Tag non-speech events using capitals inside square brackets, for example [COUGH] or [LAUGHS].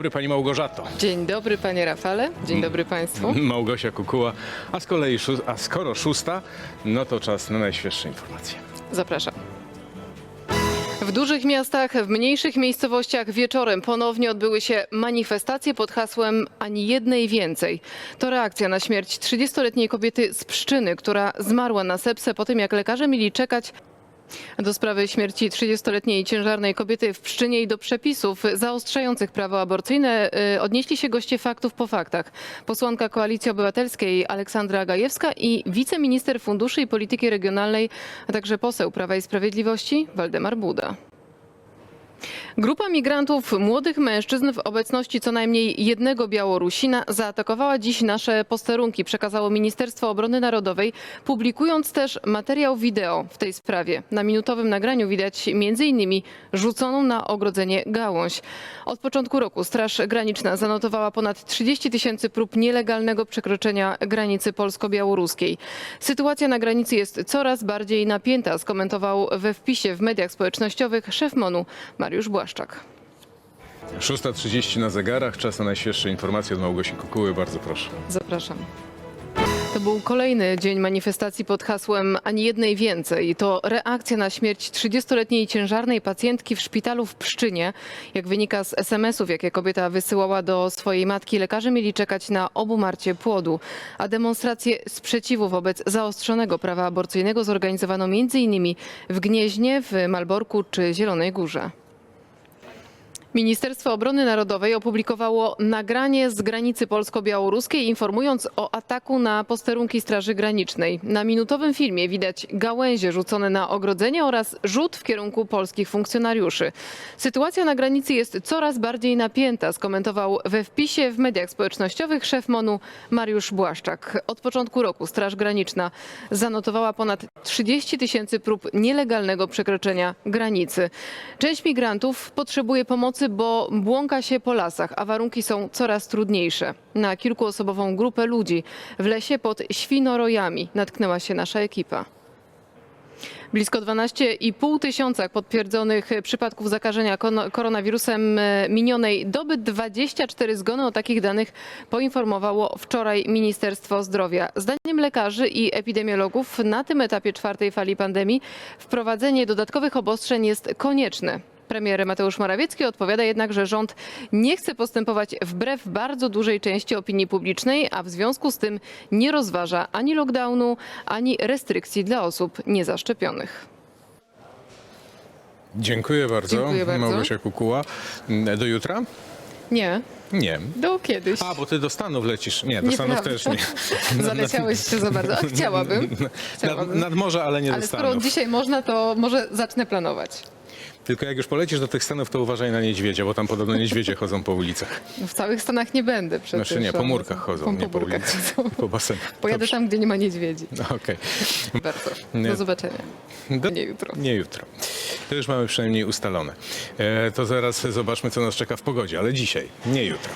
Dobry Pani Małgorzato. Dzień dobry panie Rafale, dzień dobry państwu. Małgosia Kukuła. A z kolei, szó- a skoro szósta, no to czas na najświeższe informacje. Zapraszam. W dużych miastach, w mniejszych miejscowościach wieczorem ponownie odbyły się manifestacje pod hasłem Ani jednej więcej. To reakcja na śmierć 30-letniej kobiety z Pszczyny, która zmarła na sepsę po tym, jak lekarze mieli czekać do sprawy śmierci 30-letniej ciężarnej kobiety w Pszczynie i do przepisów zaostrzających prawo aborcyjne y, odnieśli się goście faktów po faktach. Posłanka Koalicji Obywatelskiej Aleksandra Gajewska i wiceminister funduszy i polityki regionalnej, a także poseł Prawa i Sprawiedliwości Waldemar Buda. Grupa migrantów, młodych mężczyzn w obecności co najmniej jednego Białorusina zaatakowała dziś nasze posterunki, przekazało Ministerstwo Obrony Narodowej, publikując też materiał wideo w tej sprawie. Na minutowym nagraniu widać m.in. rzuconą na ogrodzenie gałąź. Od początku roku Straż Graniczna zanotowała ponad 30 tysięcy prób nielegalnego przekroczenia granicy polsko-białoruskiej. Sytuacja na granicy jest coraz bardziej napięta, skomentował we wpisie w mediach społecznościowych szef MONU Mariusz Błaszczak. 6.30 na zegarach, czas na najświeższe informacje od Małgosi Kukuły. Bardzo proszę. Zapraszam. To był kolejny dzień manifestacji pod hasłem Ani jednej więcej. To reakcja na śmierć 30-letniej ciężarnej pacjentki w szpitalu w Pszczynie. Jak wynika z SMS-ów, jakie kobieta wysyłała do swojej matki, lekarze mieli czekać na obumarcie płodu. A demonstracje sprzeciwu wobec zaostrzonego prawa aborcyjnego zorganizowano m.in. w Gnieźnie, w Malborku czy Zielonej Górze. Ministerstwo Obrony Narodowej opublikowało nagranie z granicy polsko-białoruskiej informując o ataku na posterunki Straży Granicznej. Na minutowym filmie widać gałęzie rzucone na ogrodzenie oraz rzut w kierunku polskich funkcjonariuszy. Sytuacja na granicy jest coraz bardziej napięta, skomentował we wpisie w mediach społecznościowych szef MONU Mariusz Błaszczak. Od początku roku Straż Graniczna zanotowała ponad 30 tysięcy prób nielegalnego przekroczenia granicy. Część migrantów potrzebuje pomocy, bo błąka się po lasach, a warunki są coraz trudniejsze. Na kilkuosobową grupę ludzi w lesie pod Świnorojami natknęła się nasza ekipa. Blisko 12,5 tysiąca potwierdzonych przypadków zakażenia koronawirusem e, minionej doby. 24 zgony o takich danych poinformowało wczoraj Ministerstwo Zdrowia. Zdaniem lekarzy i epidemiologów na tym etapie czwartej fali pandemii wprowadzenie dodatkowych obostrzeń jest konieczne. Premier Mateusz Morawiecki odpowiada jednak, że rząd nie chce postępować wbrew bardzo dużej części opinii publicznej, a w związku z tym nie rozważa ani lockdownu, ani restrykcji dla osób niezaszczepionych. Dziękuję bardzo, Dziękuję bardzo. Małgosia Kukuła. Do jutra? Nie, Nie. do kiedyś. A, bo ty do Stanów lecisz. Nie, do Stanów też nie. [LAUGHS] Zaleciałeś się za bardzo. A chciałabym. [LAUGHS] Nad, chciałabym. nad morze, ale nie Ale do skoro Stanów. dzisiaj można, to może zacznę planować. Tylko jak już polecisz do tych Stanów, to uważaj na niedźwiedzia, bo tam podobno niedźwiedzie chodzą po ulicach. W całych Stanach nie będę przecież. Znaczy nie, po murkach chodzą, nie po murkach ulicach. chodzą. Po basenach. Pojadę Dobrze. tam, gdzie nie ma niedźwiedzi. No, Okej. Bardzo. Do zobaczenia. Do- Nie jutro. Nie jutro. To już mamy przynajmniej ustalone. E, to zaraz zobaczmy, co nas czeka w pogodzie, ale dzisiaj, nie jutro.